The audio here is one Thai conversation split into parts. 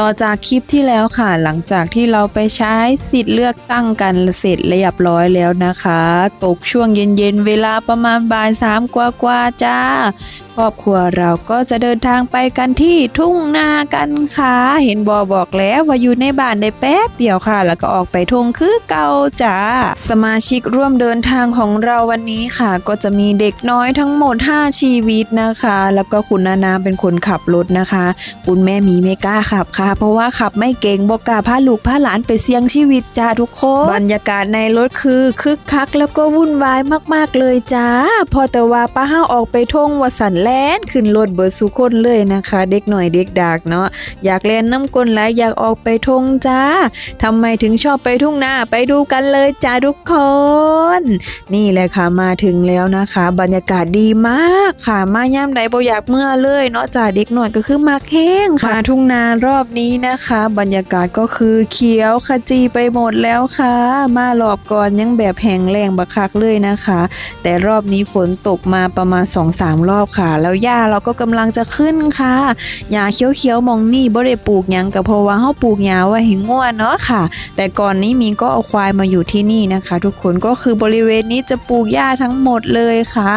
ต่อจากคลิปที่แล้วค่ะ หลังจากที่เราไปใช้สิทธิ์เลือกตั้งกันเสร็จเรียบร้อยแล้วนะคะ ตกช่วงเย็นๆ เวลาประมาณบ่ายสามกว่าๆจ้า ครอบครัวเราก็จะเดินทางไปกันที่ทุ่งนากันค่ะ เห็นบอบอกแล้วว่าอยู่ในบ้านได้แป๊บเดียวค่ะ แล้วก็ออกไปทุ่งคือเก่าจ้าสมาชิกร่วมเดินทางของเราวันนี้ค่ะ ก็จะมีเด็กน้อยทั้งหมด 5 ชีวิตนะคะ แล้วก็คุณนานาเป็นคนขับรถนะคะ คุณแม่มีไม่กล้าขับค่ะ เพราะว่าขับไม่เก่งบอกกล้าพาลูกพาหลานไปเสี่ยงชีวิตจ้าทุกคนบรรยากาศในรถคือคึกคักแล้วก็วุ่นวายมาก ๆเลยจ้าพอแต่ว่าป้าห้าออกไปท่งวสันแลนขึ้นรถเบิร์สุคนเลยนะคะ เด็กหน่อยเด็กดากเนาะอยากเล่นน้ำกลและอยากออกไปทงจ้าทำไมถึงชอบไปทุ่งนาไปดูกันเลยจ้าทุกคน นี่แหละค่ะมาถึงแล้วนะคะ บรรยากาศดีมากค่ะมาย่ามใดบ่อยากเมื่อเลยเนาะจ้าเด็กหน่อยก็คือมาแข้งค่ะทุ่งนารอบนี้นะคะ บรรยากาศก็คือเขียวขจีไปหมดแล้วค่ะ มารอบก่อนยังแบบแห้งแรงบักคักเลยนะคะ แต่รอบนี้ฝนตกมาประมาณ 2-3 รอบค่ะแล้วหญ้าเราก็กำลังจะขึ้นค่ะหญ้าเขียวๆมองนี่บ่ได้ปลูกหยังก็เพราะว่าเฮาปลูกหญ้าไว้ให้ง่วเนาะค่ะ แต่ก่อนนี้มีก็เอาควายมาอยู่ที่นี่นะคะ ทุกคนก็คือบริเวณนี้จะปลูกหญ้าทั้งหมดเลยค่ะ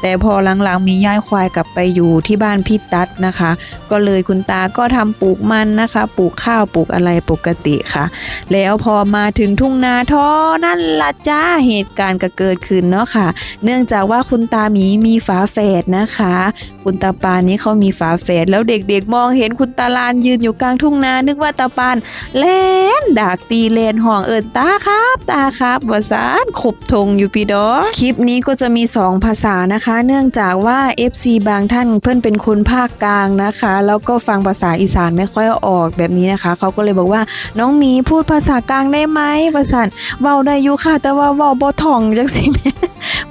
แต่พอหลังๆมีย้ายควายกลับไปอยู่ที่บ้านพี่ตัดนะคะ ก็เลยคุณตาก็ทำปลูกมันนะคะ ปลูกข้าวปลูกอะไรปกติค่ะ แล้วพอมาถึงทุ่งนาท่อนั่นละจ้าเหตุการณ์ก็เกิดขึ้นเนาะค่ะ เนื่องจากว่าคุณตาหมีมีฝาแฝดนะคะคุณตาปานนี้เขามีฝาแฝดแล้วเด็กๆมองเห็นคุณตาลานยืนอยู่กลางทุ่งนา นึกว่าตาปานแล่นดากตีเลนห่องเอินตาครับ ตาครับวาสานขบธงอยู่พี่ดอคลิปนี้ก็จะมี 2 ภาษานะคะ เนื่องจากว่า FC บางท่านเพื่อนเป็นคนภาคกลางนะคะ แล้วก็ฟังภาษาอีสานไม่ค่อยออกแบบนี้นะคะเขาก็เลยบอกว่าน้องมีพูดภาษากลางได้ไหมภาษาเว้าได้อยู่ค่ะแต่ว่าเว้าบ่ท่องจังสิแม่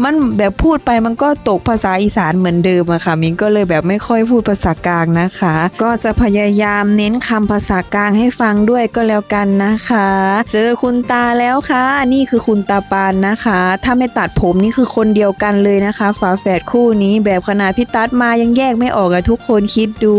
มันแบบพูดไปมันก็ตกภาษาอีสานเหมือนเดิมอะค่ะมินก็เลยแบบไม่ค่อยพูดภาษากลางนะคะ ก็จะพยายามเน้นคำภาษากลางให้ฟังด้วยก็แล้วกันนะคะ เจอคุณตาแล้วค่ะ นี่คือคุณตาปานนะคะ ถ้าไม่ตัดผมนี่คือคนเดียวกันเลยนะคะฝาแฝดคู่นี้แบบขนาดพี่ตัดมายังแยกไม่ออกอะทุกคนคิดดู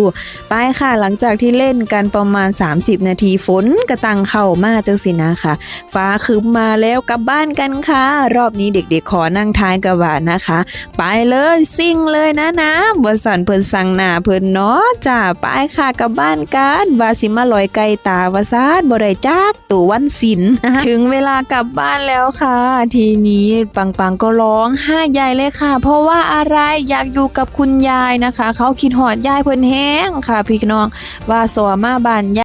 ไปค่ะหลังจากที่เล่นกันประมาณ 30 นาทีฝนกระตังเข้ามาจังสินะค่ะฟ้าคืมมาแล้วกลับบ้านกันค่ะ รอบนี้เด็กๆขอนั่งท้ายกระบะนะคะ ไปเลยซิ่งเลยนะนะบสันเพิ่นสั่งหน้าเพิ่นเนาะจ้าไปค่ะกลับบ้านกันวาสิมาลอยไก่ตาวาซาดบ่ได้จักตู่วันศิลถึงเวลากลับบ้านแล้วค่ะ ทีนี้ปังปังก็ร้องไห้ใหญ่เลยค่ะ เพราะว่าอะไรอยากอยู่กับคุณยายนะคะ เขาคิดหอดยายเพิ่นแห้งค่ะพี่น้องว่าสวมาบ้านยาย